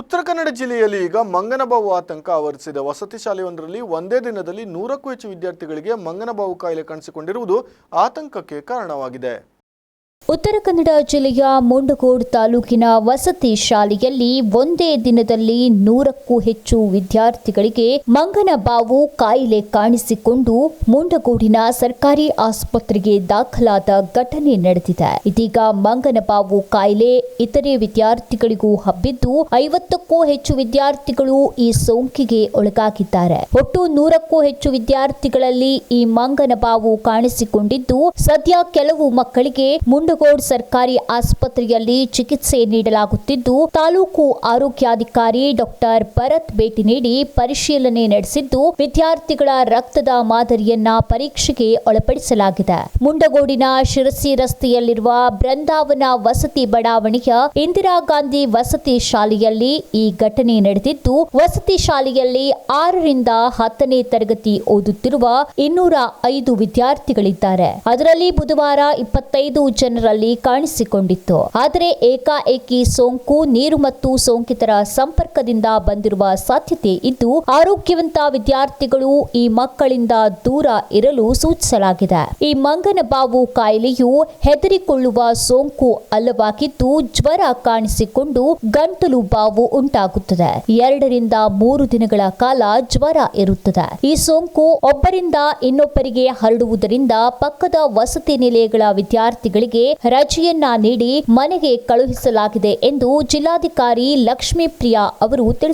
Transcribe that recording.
ಉತ್ತರ ಕನ್ನಡ ಜಿಲ್ಲೆಯಲ್ಲಿ ಈಗ ಮಂಗನಬಾವು ಆತಂಕ ಆವರಿಸಿದೆ. ವಸತಿ ಶಾಲೆಯೊಂದರಲ್ಲಿ ಒಂದೇ ದಿನದಲ್ಲಿ ನೂರಕ್ಕೂ ಹೆಚ್ಚು ವಿದ್ಯಾರ್ಥಿಗಳಿಗೆ ಮಂಗನಬಾವು ಕಾಯಿಲೆ ಕಾಣಿಸಿಕೊಂಡಿರುವುದು ಆತಂಕಕ್ಕೆ ಕಾರಣವಾಗಿದೆ. ಉತ್ತರ ಕನ್ನಡ ಜಿಲ್ಲೆಯ ಮುಂಡಗೋಡ್ ತಾಲೂಕಿನ ವಸತಿ ಶಾಲೆಯಲ್ಲಿ ಒಂದೇ ದಿನದಲ್ಲಿ ನೂರಕ್ಕೂ ಹೆಚ್ಚು ವಿದ್ಯಾರ್ಥಿಗಳಿಗೆ ಮಂಗನ ಬಾವು ಕಾಯಿಲೆ ಕಾಣಿಸಿಕೊಂಡು ಮುಂಡಗೋಡಿನ ಸರ್ಕಾರಿ ಆಸ್ಪತ್ರೆಗೆ ದಾಖಲಾದ ಘಟನೆ ನಡೆದಿದೆ. ಇದೀಗ ಮಂಗನ ಬಾವು ಕಾಯಿಲೆ ಇತರೆ ವಿದ್ಯಾರ್ಥಿಗಳಿಗೂ ಹಬ್ಬಿದ್ದು ಐವತ್ತಕ್ಕೂ ಹೆಚ್ಚು ವಿದ್ಯಾರ್ಥಿಗಳು ಈ ಸೋಂಕಿಗೆ ಒಳಗಾಗಿದ್ದಾರೆ. ಒಟ್ಟು ನೂರಕ್ಕೂ ಹೆಚ್ಚು ವಿದ್ಯಾರ್ಥಿಗಳಲ್ಲಿ ಈ ಮಂಗನ ಬಾವು ಕಾಣಿಸಿಕೊಂಡಿದ್ದು ಸದ್ಯ ಕೆಲವು ಮಕ್ಕಳಿಗೆ ಮುಂಡಗೋಡ್ ಸರ್ಕಾರಿ ಆಸ್ಪತ್ರೆಯಲ್ಲಿ ಚಿಕಿತ್ಸೆ ನೀಡಲಾಗುತ್ತಿದ್ದು, ತಾಲೂಕು ಆರೋಗ್ಯಾಧಿಕಾರಿ ಡಾಕ್ಟರ್ ಭರತ್ ಭೇಟಿ ನೀಡಿ ಪರಿಶೀಲನೆ ನಡೆಸಿದ್ದು, ವಿದ್ಯಾರ್ಥಿಗಳ ರಕ್ತದ ಮಾದರಿಯನ್ನ ಪರೀಕ್ಷೆಗೆ ಒಳಪಡಿಸಲಾಗಿದೆ. ಮುಂಡಗೋಡಿನ ಶಿರಸಿ ರಸ್ತೆಯಲ್ಲಿರುವ ಬೃಂದಾವನ ವಸತಿ ಬಡಾವಣೆಯ ಇಂದಿರಾ ಗಾಂಧಿ ವಸತಿ ಶಾಲೆಯಲ್ಲಿ ಈ ಘಟನೆ ನಡೆದಿದ್ದು, ವಸತಿ ಶಾಲೆಯಲ್ಲಿ ಆರರಿಂದ ಹತ್ತನೇ ತರಗತಿ ಓದುತ್ತಿರುವ ಇನ್ನೂರ ಐದು ವಿದ್ಯಾರ್ಥಿಗಳಿದ್ದಾರೆ. ಅದರಲ್ಲಿ ಬುಧವಾರ ಇಪ್ಪತ್ತೈದು ಜನರಲ್ಲಿ ಕಾಣಿಸಿಕೊಂಡಿತ್ತು. ಆದರೆ ಏಕಾಏಕಿ ಸೋಂಕು, ನೀರು ಮತ್ತು ಸೋಂಕಿತರ ಸಂಪರ್ಕದಿಂದ ಬಂದಿರುವ ಸಾಧ್ಯತೆ ಇದ್ದು, ಆರೋಗ್ಯವಂತ ವಿದ್ಯಾರ್ಥಿಗಳು ಈ ಮಕ್ಕಳಿಂದ ದೂರ ಇರಲು ಸೂಚಿಸಲಾಗಿದೆ. ಈ ಮಂಗನ ಬಾವು ಕಾಯಿಲೆಯು ಹೆದರಿಕೊಳ್ಳುವ ಸೋಂಕು ಅಲ್ಲವಾಗಿದ್ದು, ಜ್ವರ ಕಾಣಿಸಿಕೊಂಡು ಗಂಟಲು ಬಾವು ಉಂಟಾಗುತ್ತದೆ. ಎರಡರಿಂದ ಮೂರು ದಿನಗಳ ಕಾಲ ಜ್ವರ ಇರುತ್ತದೆ. ಈ ಸೋಂಕು ಒಬ್ಬರಿಂದ ಇನ್ನೊಬ್ಬರಿಗೆ ಹರಡುವುದರಿಂದ ಪಕ್ಕದ ವಸತಿ ನಿಲಯಗಳ ವಿದ್ಯಾರ್ಥಿಗಳಿಗೆ ರಜೆಯನ್ನ ನೀಡಿ ಮನೆಗೆ ಕಳುಹಿಸಲಾಗಿದೆ ಎಂದು ಜಿಲ್ಲಾಧಿಕಾರಿ ಲಕ್ಷ್ಮೀಪ್ರಿಯಾ ಅವರು ತಿಳಿಸಿದ್ದಾರೆ.